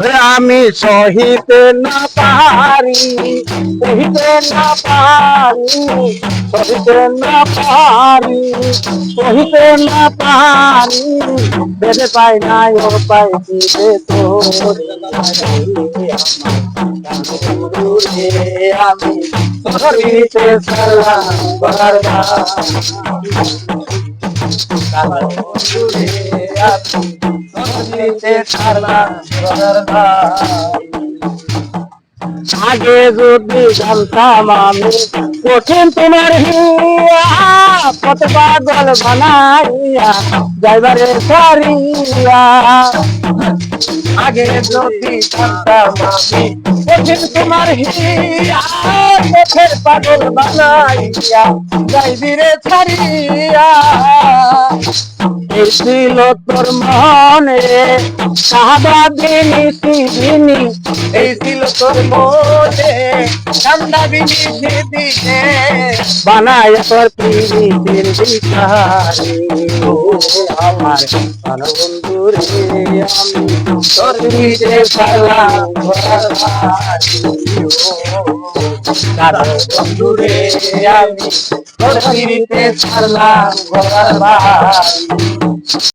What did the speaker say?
আমি সহিতে না পারি, সহিতে না পারি, সহিতে না পারি, সহিতে না পারি। বেড়ে পাই না ও পাই দিবে তো আমি। সহিতে সালাম বারবার। আগে যদি জানতাম আমি কঠিন তোমার হিয়া কত পাগল বানাইয়া যাইবারে সারিয়া আগে যদি জানতাম আমি কঠিন তোমার হিয়া পাগল বানাইয়া যাইবিরে ছাড়িয়া। এই ছিল তোর মনে, সাদা দিনি সিদিনি, এই ছিল তোর মনে, ঠান্ডা বিনি দিনে বানায় তোর ভিখারি। ও আমার প্রাণ বন্ধু তোর দিতে পারলাম কারণ বন্ধুরে আমি